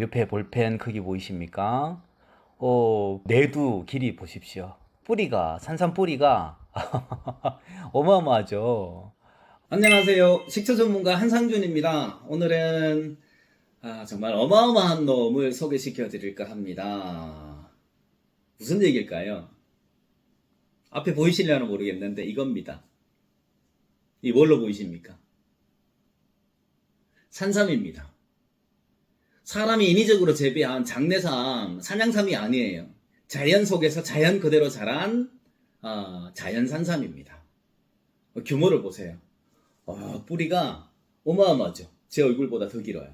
옆에 볼펜 크기 보이십니까? 어, 내두 길이 보십시오. 뿌리가, 산산 뿌리가 어마어마하죠. 안녕하세요. 식초 전문가 한상준입니다. 오늘은 아, 정말 어마어마한 놈을 소개시켜 드릴까 합니다. 무슨 얘기일까요? 앞에 보이시려나 모르겠는데 이겁니다. 이 뭘로 보이십니까? 산삼입니다. 사람이 인위적으로 재배한 장내삼, 사냥삼이 아니에요. 자연 속에서 자연 그대로 자란 아, 자연 산삼입니다. 규모를 보세요. 와, 뿌리가 어마어마하죠. 제 얼굴보다 더 길어요.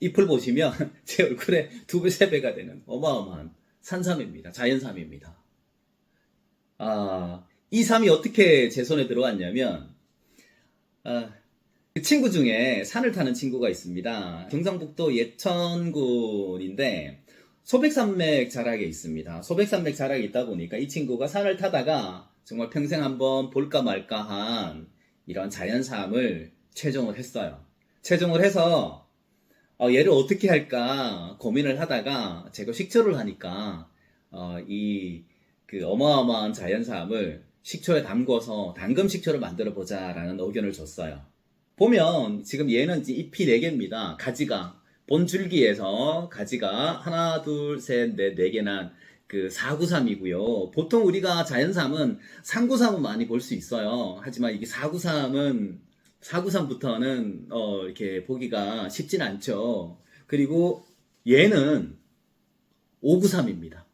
잎을 보시면 제 얼굴에 두 배, 세 배가 되는 어마어마한 산삼입니다. 자연삼입니다. 아, 이 삼이 어떻게 제 손에 들어왔냐면, 아, 그 친구 중에 산을 타는 친구가 있습니다. 경상북도 예천군인데, 소백산맥 자락에 있습니다. 소백산맥 자락에 있다 보니까 이 친구가 산을 타다가 정말 평생 한번 볼까 말까 한 이런 자연삼을 최종을 했어요. 최종을 해서 어, 얘를 어떻게 할까 고민을 하다가 제가 식초를 하니까 어, 이그 어마어마한 자연삼을 식초에 담궈서 당금 식초를 만들어 보자라는 의견을 줬어요. 보면 지금 얘는 잎이 4개입니다. 가지가 본 줄기에서 가지가 하나, 둘, 셋, 넷, 네 개난 그 사구삼이고요. 보통 우리가 자연삼은 상구삼은 많이 볼 수 있어요. 하지만 이게 사구삼은 사구삼부터는 어 이렇게 보기가 쉽진 않죠. 그리고 얘는 오구삼입니다.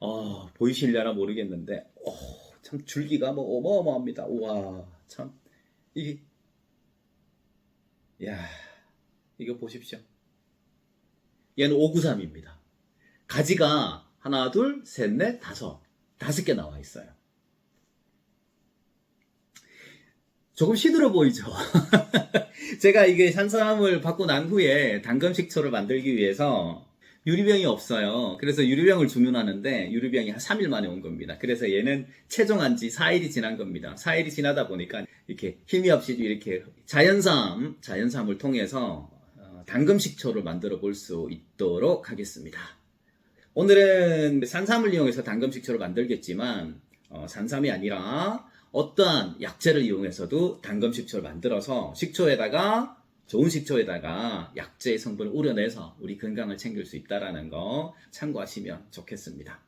어 보이실려나 모르겠는데 어, 참 줄기가 뭐 어마어마합니다. 우와 참 이게 야 이거 보십시오. 얘는 오구삼입니다. 가지가 하나, 둘, 셋, 넷, 다섯. 다섯 개 나와 있어요. 조금 시들어 보이죠? 제가 이게 산삼을 받고 난 후에 당근 식초를 만들기 위해서 유리병이 없어요. 그래서 유리병을 주문하는데 유리병이 한 3일 만에 온 겁니다. 그래서 얘는 최종한 지 4일이 지난 겁니다. 4일이 지나다 보니까 이렇게 힘이 없이 이렇게 자연삼, 자연삼을 통해서 어, 당근 식초를 만들어 볼 수 있도록 하겠습니다. 오늘은 산삼을 이용해서 당금 식초를 만들겠지만 어, 산삼이 아니라 어떠한 약재를 이용해서도 당금 식초를 만들어서 식초에다가 좋은 식초에다가 약재의 성분을 우려내서 우리 건강을 챙길 수 있다라는 거 참고하시면 좋겠습니다.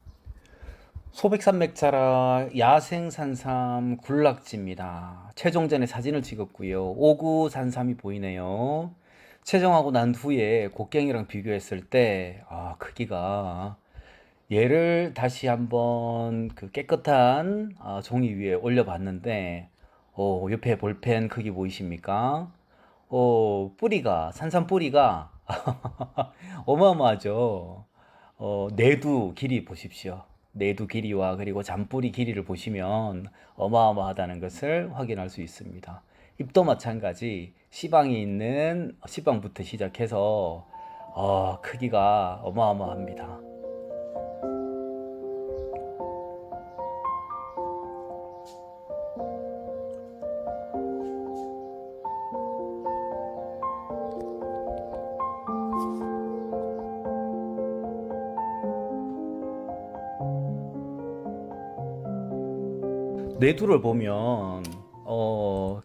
소백산맥 자락 야생산삼 군락지입니다. 최종 전에 사진을 찍었고요. 오구 산삼이 보이네요. 최종하고 난 후에 곡괭이랑 비교했을 때 아, 크기가 얘를 다시 한번 그 깨끗한 아, 종이 위에 올려봤는데 어, 옆에 볼펜 크기 보이십니까? 어, 뿌리가 산삼 뿌리가 어마어마하죠. 어, 내두 길이 보십시오. 내두 길이와 그리고 잔뿌리 길이를 보시면 어마어마하다는 것을 확인할 수 있습니다. 잎도 마찬가지 씨방이 있는 씨방부터 시작해서 어, 크기가 어마어마합니다. 내두를 보면 어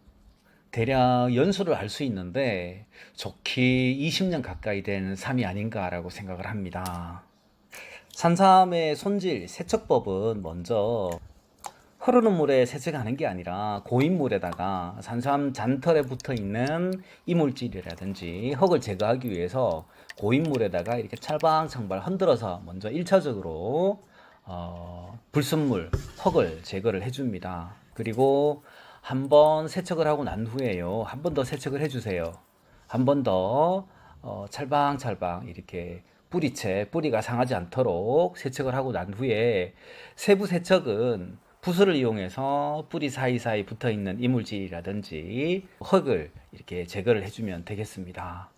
대략 연수를 알 수 있는데 좋기 20년 가까이 된 삶이 아닌가라고 생각을 합니다. 산삼의 손질, 세척법은 먼저 흐르는 물에 세척하는 게 아니라 고인 물에다가 산삼 잔털에 붙어 있는 이물질이라든지 흙을 제거하기 위해서 고인 물에다가 이렇게 찰방찰방 흔들어서 먼저 1차적으로 어, 불순물, 흙을 제거를 해줍니다. 그리고 한 번 세척을 하고 난 후에요. 한 번 더 세척을 해주세요. 한 번더 어, 찰방찰방 이렇게 뿌리채, 뿌리가 상하지 않도록 세척을 하고 난 후에 세부 세척은 붓을 이용해서 뿌리 사이사이 붙어 있는 이물질이라든지 흙을 이렇게 제거를 해주면 되겠습니다.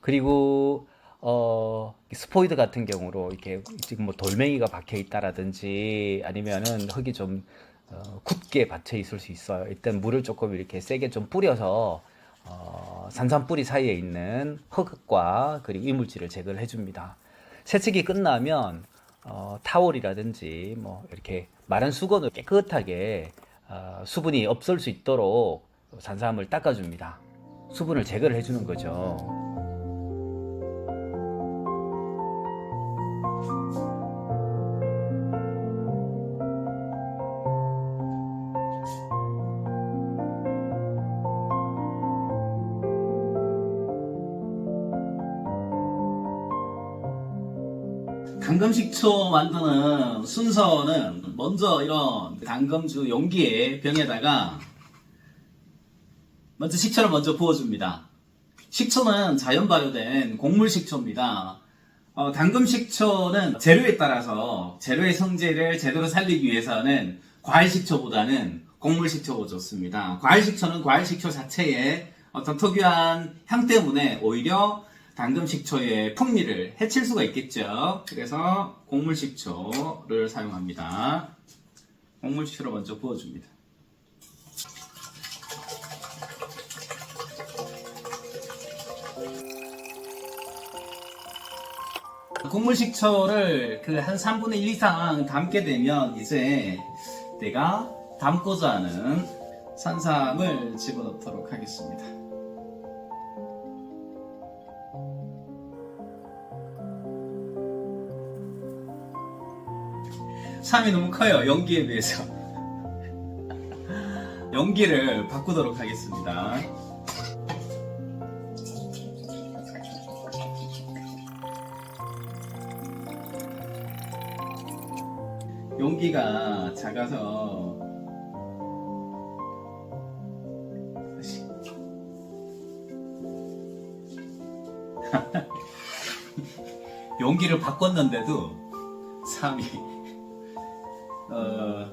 그리고 어, 스포이드 같은 경우로 이렇게 지금 뭐 돌멩이가 박혀 있다라든지 아니면은 흙이 좀 어, 굳게 받쳐 있을 수 있어요. 일단 물을 조금 이렇게 세게 좀 뿌려서 어, 산삼 뿌리 사이에 있는 흙과 그리고 이물질을 제거를 해줍니다. 세척이 끝나면 어, 타월이라든지 뭐 이렇게 마른 수건으로 깨끗하게 어, 수분이 없을 수 있도록 산삼을 닦아줍니다. 수분을 제거를 해주는 거죠. 당금식초 만드는 순서는 먼저 이런 당금주 용기에 병에다가 먼저 식초를 먼저 부어줍니다. 식초는 자연 발효된 곡물 식초입니다. 어, 당금 식초는 재료에 따라서 재료의 성질을 제대로 살리기 위해서는 과일 식초보다는 곡물 식초가 좋습니다. 과일 식초는 과일 식초 자체의 어떤 특유한 향 때문에 오히려 당금 식초의 풍미를 해칠 수가 있겠죠. 그래서 곡물 식초를 사용합니다. 곡물 식초를 먼저 부어줍니다. 곡물 식초를 그 한 3분의 1 이상 담게 되면 이제 내가 담고자 하는 산삼을 집어넣도록 하겠습니다. 삼이 너무 커요. 연기에 비해서. 연기를 바꾸도록 하겠습니다. 용기가 작아서. 용기를 바꿨는데도 3이 어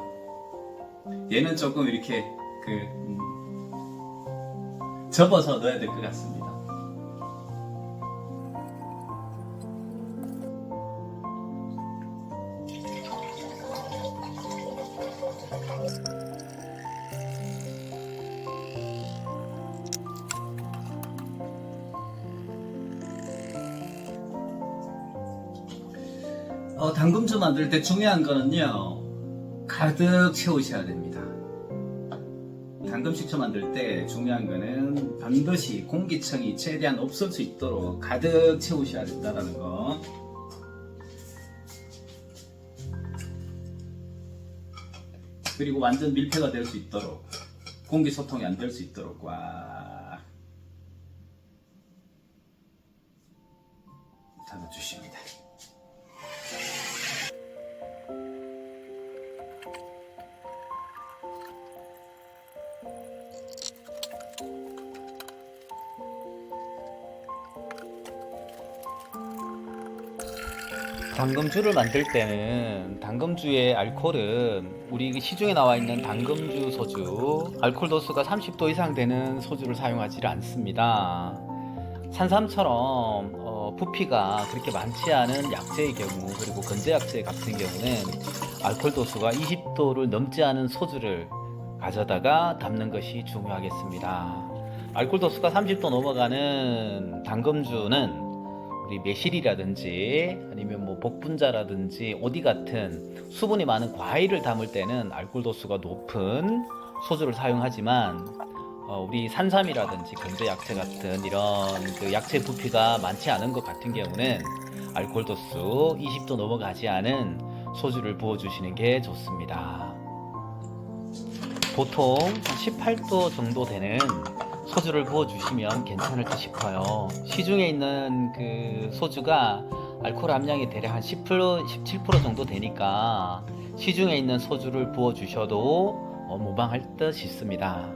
얘는 조금 이렇게 그 음, 접어서 넣어야 될 것 같습니다. 어, 당금주 만들 때 중요한 거는요, 가득 채우셔야 됩니다. 당금 식초 만들 때 중요한 거는 반드시 공기층이 최대한 없을 수 있도록 가득 채우셔야 된다는 거. 그리고 완전 밀폐가 될 수 있도록 공기 소통이 안 될 수 있도록 꽉 닫아주십니다. 당금주를 만들 때는 당금주의 알코올은 우리 시중에 나와 있는 당금주 소주 알코올 도수가 30도 이상 되는 소주를 사용하지 않습니다. 산삼처럼 어, 부피가 그렇게 많지 않은 약재의 경우 그리고 건재약재 같은 경우는 알코올 도수가 20도를 넘지 않은 소주를 가져다가 담는 것이 중요하겠습니다. 알코올 도수가 30도 넘어가는 당금주는 우리 매실이라든지 아니면 뭐 복분자라든지 오디 같은 수분이 많은 과일을 담을 때는 알코올 도수가 높은 소주를 사용하지만 어, 우리 산삼이라든지 건조 약재 같은 이런 그 약재 부피가 많지 않은 것 같은 경우는 알코올 도수 20도 넘어가지 않은 소주를 부어주시는 게 좋습니다. 보통 한 18도 정도 되는 소주를 부어주시면 괜찮을 듯 싶어요. 시중에 있는 그 소주가 알코올 함량이 대략 한 10%, 17% 정도 되니까 시중에 있는 소주를 부어주셔도 어, 무방할 듯 싶습니다.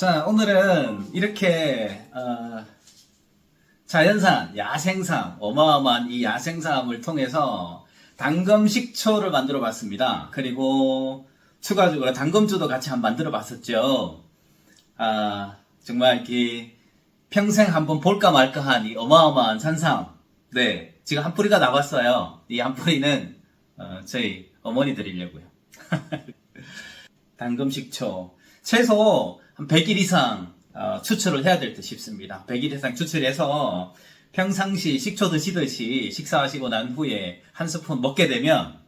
자, 오늘은 이렇게 어, 자연산, 야생삼, 어마어마한 이 야생삼을 통해서 당금 식초를 만들어 봤습니다. 그리고 추가적으로 당금주도 같이 한번 만들어 봤었죠. 아, 정말 이렇게 평생 한번 볼까 말까 한 이 어마어마한 산삼. 네, 지금 한 뿌리가 나왔어요. 이 한 뿌리는 어, 저희 어머니 드리려고요. 당금 식초. 최소 한 100일 이상 어, 추출을 해야 될 듯 싶습니다. 100일 이상 추출해서 평상시 식초 드시듯이 식사하시고 난 후에 한 스푼 먹게 되면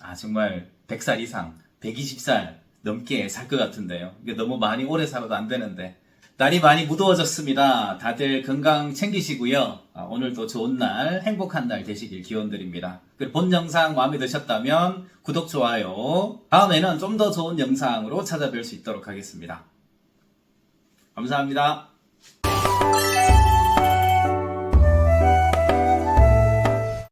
아 정말 100살 이상 120살 넘게 살 것 같은데요. 이게 너무 많이 오래 살아도 안 되는데 날이 많이 무더워졌습니다. 다들 건강 챙기시고요. 아, 오늘도 좋은 날, 행복한 날 되시길 기원드립니다. 그리고 본 영상 마음에 드셨다면 구독, 좋아요. 다음에는 좀 더 좋은 영상으로 찾아뵐 수 있도록 하겠습니다. 감사합니다.